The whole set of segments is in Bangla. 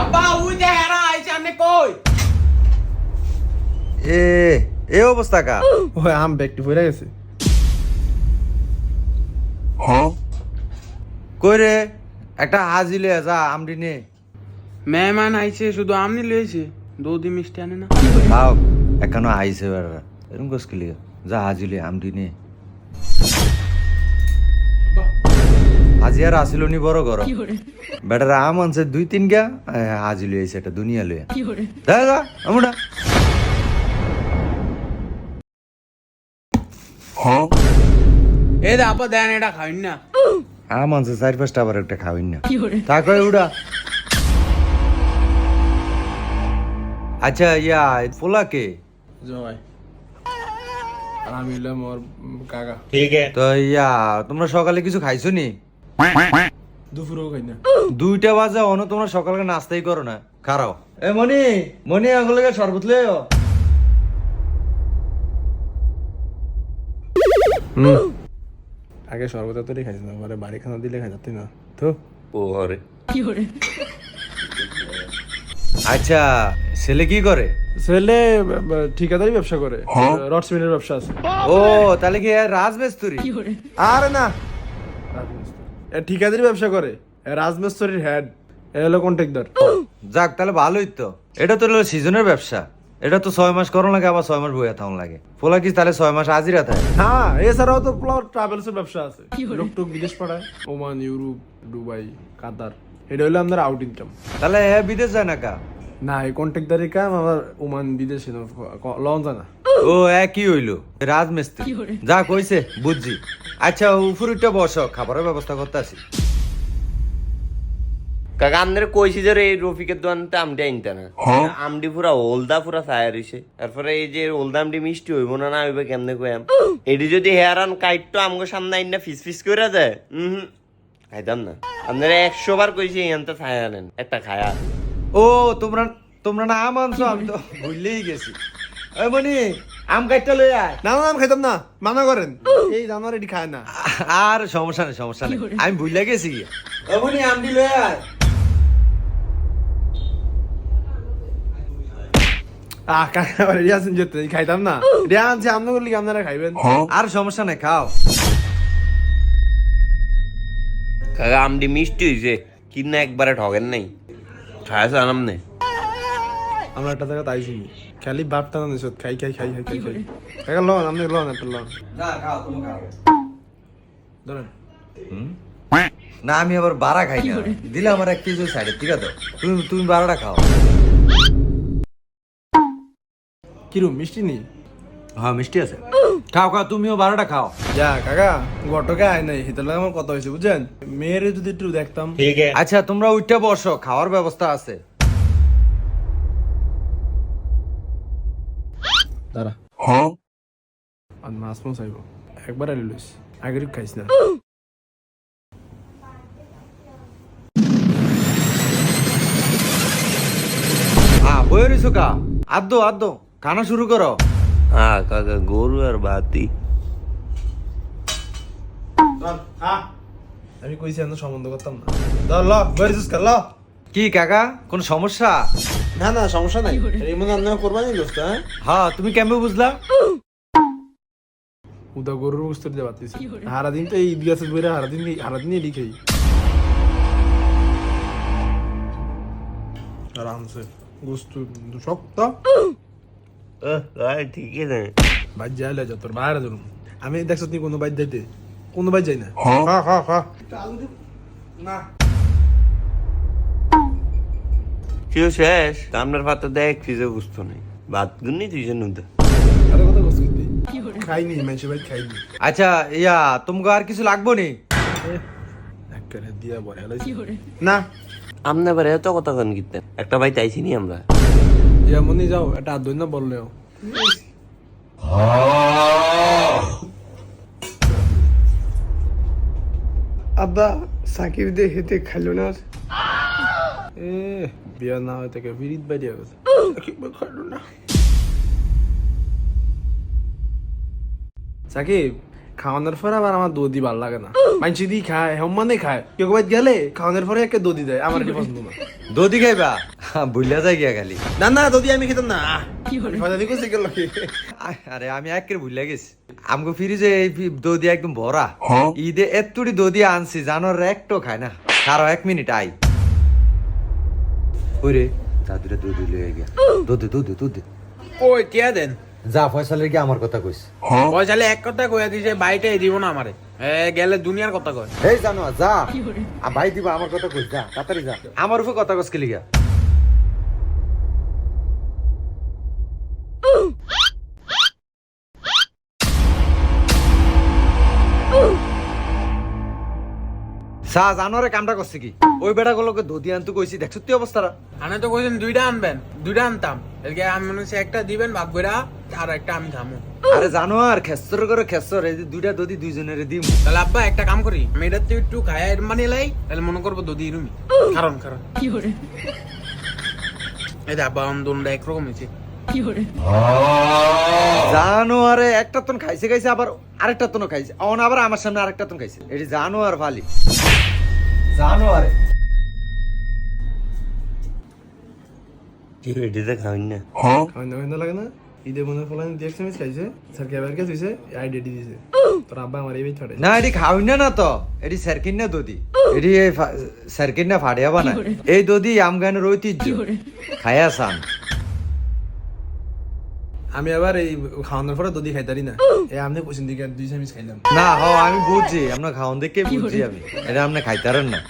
আব্বা উই যে হেরা আইছে আপনি কই? এ এ অবস্থা কা ওই আম ব্যাগটি ভরে গেছে। কই রে? একটা হাজিলে যা আমডি নে। মেহমান আইছে শুধু আমনি লইছে দুধি মিষ্টি আনে না। খাও এখানো আইছে বেড়া এরকম কস কি লিগা? যা হাজিলে আমডি নে। আজি আর আসিল নি বড় গরম বেটার আম আনছে দুই তিন গা হাজি লই আইছে এটা দুনিয়া লইয়া। যা যা আমুটা। এই দে আব্বা দেন এটা খাইন না। আম আনছে চার পাঁচটা আবার একটা খাওয়াই না। তা কয় উড়া। আচ্ছা ইয়া পোলা কে? জয় আমি হইলাম ওর উম, কাকা। তো ইয়া তোমরা সকালে কিছু খাইছো নি? দুপুরেও খাই না দুইটা বাজে অন তোমরা সকালে নাস্তাই করো না। খারাও। এ মনি মনি আগলে শরবত আগে খাইছি না পরে বাড়ি খানা দিলে খাই যাতি না তো আচ্ছা ছেলে কি করে? ছেলে ঠিকাদারি ব্যবসা করে। রড সিমেন্টের ব্যবসা আছে। ও তাহলে কি এ রাজমিস্ত্রি? আরে না এ ঠিকাদারি ব্যবসা করে? এ রাজমিস্ত্রির হেড এ হলো কন্ট্রাক্টর যাক তাহলে ভালোই তো। এটা তো হলো সিজনের ব্যবসা। এটা তো ছয় মাস করো লাগে আবার ছয় মাস বইয়া থাকুন লাগে। পোলা কি তাহলে ছয় মাস হাজিরা থাকে হ্যাঁ এছাড়াও তো ট্রাভেলস এর ব্যবসা আছে। লোক টুক বিদেশ পাঠায়। Oman Europe Dubai Qatar. এটা হলো আমাদের আউট ইনকাম তাহলে এ বিদেশ যায় না কা? না এই কন্ট্রাক্টারি কাম আমার ওমান বিদেশে লঞ্চ না ও একই হইল? রাজমিস্ত্রি। যা কইছে বুঝছি। আচ্ছা উপরটা বস খাবারের ব্যবস্থা করতে আসি। কাকা আপনার কইছি যে এই রফিকের দোকানতে আমডি আনতে না। আমডি পুরা ওলদা পুরা ছায়া রইছে তারপরে এই যে ওলদা আমডি মিষ্টি হইব না না হইব কেমনে কয়াম এটি যদি হেয়ারান কাইটটো আমগো সামনে আইন না ফিস ফিস করে দেয় হুম। খাইতাম না। আপনারা একশো বার কইছি এখানতে ছায়া আনেন। একটা খায়া। ও তোমরা তোমরা না আম আনছো আমি তো ভুললেই গেছি। ওই মনি আম কাটটা লই আয়। না না আমি খাইতাম না মানা করেন। এই জানোয়ার এটি খায় না। আর সমস্যা নেই সমস্যা নেই। আমি ভুলে গেছি ওই মনি আমটি লই আয়। আহ কাকা আবার আছেন যেতে খাইতাম না। রিয়া আনছে আমনা করলে আপনারা খাইবেন। আর সমস্যা নেই খাও। কাকা মিষ্টি হইছে কিনা একবারে ঠগেন নাই। খায়া জানাম নে। আমরা একটা জায়গা তাই শুনি। খালি বাপটা না নিছত খাই খাই খাই খাই খাই খাই। কাকা লন আপনি লন একটা লন যা খাও তুমি খাও ধরেন। না আমি আবার বাড়া খাই না। দিলে আমার এক কেজি সাইডে ঠিক আছে? তুমি তুমি বাড়াটা খাও। কিরম মিষ্টি নি হ্যাঁ মিষ্টি আছে। খাও খাও তুমিও বারোটা খাও। যা কাকা গটকে আয় নাই। হিতার লাগে আমার কথা হয়েছে বুঝছেন? মেয়েরে যদি একটু দেখতাম। আচ্ছা তোমরা উঠতে বসো খাওয়ার ব্যবস্থা আছে। দাঁড়া। আর মাছ মাছ আইব। একবার আলি লইস। আগের খাইস না। হ্যাঁ বই রইছো কা? আদ্দো আদ্দো খানা শুরু করো। হ্যাঁ কাকা গরু আর বাতি। আমি কইছি আমি সম্বন্ধ করতাম না। ল বেরিস ল। কি কাকা? কোন সমস্যা? না না সমস্যা নাই। এই মনে রান্না করবা নি দোস্ত হ্যাঁ? হ্যাঁ তুমি কেমন বুঝলা? উদা গরুর দিয়ে বাতিস হারা দিন তো এই গাছের বইরা হারা দিন হারা দিন এডি খাই আরামসে গোস্ত শক্ত। ঠিক আছে বাইর যাই লে যা তোর বাইরে ধরুন আমি দেখছ তুই কোনো বাইর যাইতে? কোনো বাইর যাই না? খা খা খা না। কেউ শেষ। আপনার পাতা দেখ ফ্রিজে বুঝতো নাই। ভাত গুনি তুই নুদা আরে কথা কস কি খাইনি মানুষ ভাই খাইনি। আচ্ছা ইয়া তোমাকে আর কিছু লাগবো নি? না। আমনে বারে এত কথা কন কিতেন একটা ভাই চাইছি নি আমরা। ইয়া মনি যাও এটা আদই না বললেও আব্বা সাকিব দে হেতে খাইলো না এ বিয়া না হয় তাকে বিরিত বাই দিয়া গেছে সাকিব খাইলো না সাকিব খাওয়ানোর পরে আবার আমার দদি ভালো লাগে না মানসি দি খায় হেমানে খায় কেউ কবাই গেলে খাওয়ানোর পরে একে দদি দেয় আমার কি পছন্দ না দদি খাইবা বুঝলা যায় গিয়া খালি না না দদি আমি খেতাম না আরে আমি একের ভুলে গেছি আমগো ফ্রিজে এই দদি একদম ভরা ঈদে এত্তুড়ি দদি আনছি জানোর একটো খায় না কারও এক মিনিট আই ওরে দাদুরে দুধ লয়ে গিয়া। দুধ দুধ দুধ ওই টিয়া দেন? যা ফয়সালের কি আমার কথা কইস। ফয়সালে এক কথা কইয়া দিছে বাইটাই দিব না আমারে। এ গেলে দুনিয়ার কথা কয়। এই জানো যা। আ, ভাই দিবা আমার কথা কইস যা তাড়াতাড়ি যা। আমার উপর কথা কইস কি গিয়া। সা জানোরে কামটা করছে কি? ওই বেটা গুলোকে ধুতি আনতু কইছি দেখছ তুই অবস্থাটা আনে তো কইছেন দুইটা আনবেন দুইটা আনতাম। এদিকে আমি মনে হচ্ছে একটা দিবেন ভাগ করে আর একটা আমি খামু আরে জানো আর খেসর করে খেসর এই যে দুইটা দদি দুইজনের দিম। তাহলে আব্বা একটা কাম করি আমি এটা তো একটু খায়া এর মানে লাই তাহলে মনে করব দদি রুমি কারণ কারণ এই যে আব্বা আন্দোলনটা একরকম হয়েছে জানো আরে একটা তন খাইছে খাইছে আবার আরেকটা তন খাইছে। অন আবার আমার সামনে আরেকটা তন খাইছে। এটি জানো আর ভালি। জানো আরে কি এটিতে খাওয়াই না? খাওয়ানো খাওয়ানো লাগে না? ঈদে মনে ফলান দিয়ে এক্সএমএস খাইছে স্যার কেবার কে দিছে আইডি দিছে। তোর আব্বা আমার এই ছাড়ে না এটি খাওয়াই না না তো। এটি সার্কিন না দদি এটি সার্কিন না ফাড়িয়া বানায়। এই দদি আমগানের ঐতিহ্য। খায়া সান আমি আবার এই খাওয়ানোর পরে দদি খাইতারি না। এই আপনি কোচিন দিকে দুই চামিচ খাইলাম। না হ আমি বুঝছি আপনার খাওয়ান দেখে বুঝছি আমি। এটা আপনি খাইতারেন না।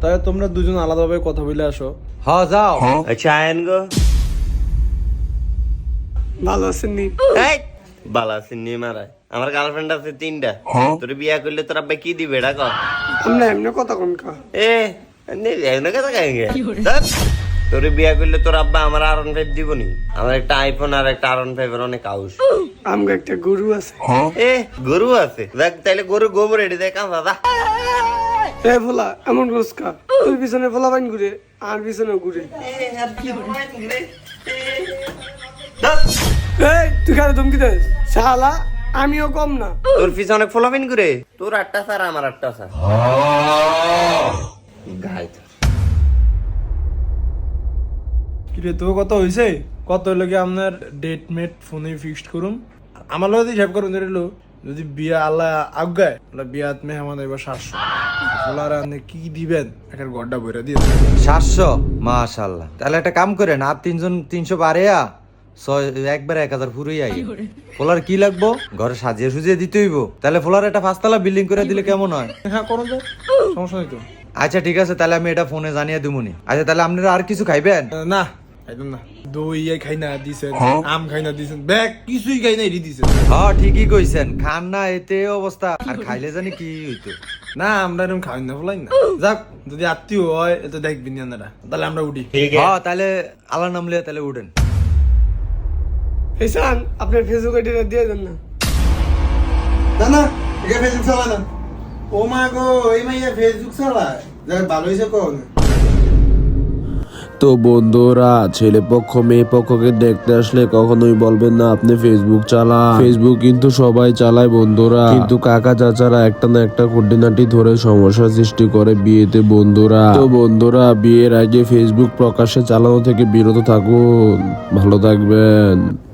তাহলে তোমরা দুজন আলাদাভাবে কথা বলে আসো। হ যাও। আচ্ছা আয়ন গো। ভালো আছেন নি? এই বালা আছে নিয়ে মারায়। আমার গার্লফ্রেন্ড আছে তিনটা। তোর বিয়া করলে তোর আব্বা কি দিবে এটা কর আমরা এমনি কথা কোন কা। এ নে এমন কথা কাহিঙ্গে তোর বিয়া করলে তোর আব্বা আমার আরন ফাইভ দিব নি আমার একটা আইফোন আর একটা আরন ফাইভের অনেক আউস। আমগো একটা গরু আছে। এ গরু আছে। দেখ তাইলে গরু গোবর এটি দেখ দাদা এ ভোলা এমন রোজকা তুই পিছনে ভোলা বাইন ঘুরে আর পিছনে ঘুরে। এই তুই কারে ধমকি দেস? শালা আমিও কম না। তোর পিছনে অনেক ফলাফিন করে তোর আটটা স্যার আমার আটটা স্যার। গাই কিরে তো কত হইছে? কত কি আপনার ডেট মেট ফোনে ফিক্সড করুন আমার লগে হিসাব করুন ধরিল যদি বিয়া আল্লাহ আজ্ঞায় তাহলে বিয়াত মেহমান এবার সাতশো। বলার আপনি কি দিবেন? একটা গড্ডা বইরা দিয়ে সাতশো? মাশাল্লাহ তাহলে একটা কাম করেন আর তিনজন তিনশো বারেয়া ছয় একবারে এক হাজার পুরোই আই ফোলার কি লাগবো? ঘরে সাজিয়ে সুজিয়ে দিতে হইব। তাহলে ফোলার একটা পাঁচতলা বিল্ডিং করে দিলে কেমন হয়? হ্যাঁ করুন তো। সমস্যা নেই তো। আচ্ছা ঠিক আছে তাহলে আমি এটা ফোনে জানিয়ে দিবনি আচ্ছা তাহলে আপনারা আর কিছু খাইবেন? না একদম না। দই এই খাই না দিছেন। আম খাই না দিছেন। ব্যাগ কিছুই খাই না এটি দিছেন। হ্যাঁ ঠিকই কইছেন। খান না এতে অবস্থা। আর খাইলে জানি কি হইতো। না আমরা এরকম খাই না বলাই না। যাক। যদি আত্মীয় হয় তো দেখবেন আপনারা। তাহলে আমরা উঠি। হ্যাঁ তাহলে আল্লাহ নামলে তাহলে উঠেন। হেসান আপনার ফেসবুক আইডিটা দিয়ে দেন না। না না এটা ফেসবুক চালায় না। ও মা গো এই মাইয়া ফেসবুক চালায়। যাক ভালো হয়েছে কোন তো বন্ধুরা, ছেলে পক্ষ, মেয়ে পক্ষকে দেখতে আসলে কখনোই বলবেন না, আপনি ফেসবুক চালান। ফেসবুক কিন্তু সবাই চালায় বন্ধুরা। কিন্তু কাকা চাচারা একটা না একটা খুঁটিনাটি ধরে সমস্যা সৃষ্টি করে বিয়েতে বন্ধুরা। তো বন্ধুরা, বিয়ের আগে ফেসবুক প্রকাশ্যে চালানো থেকে বিরত থাকুন। ভালো থাকবেন।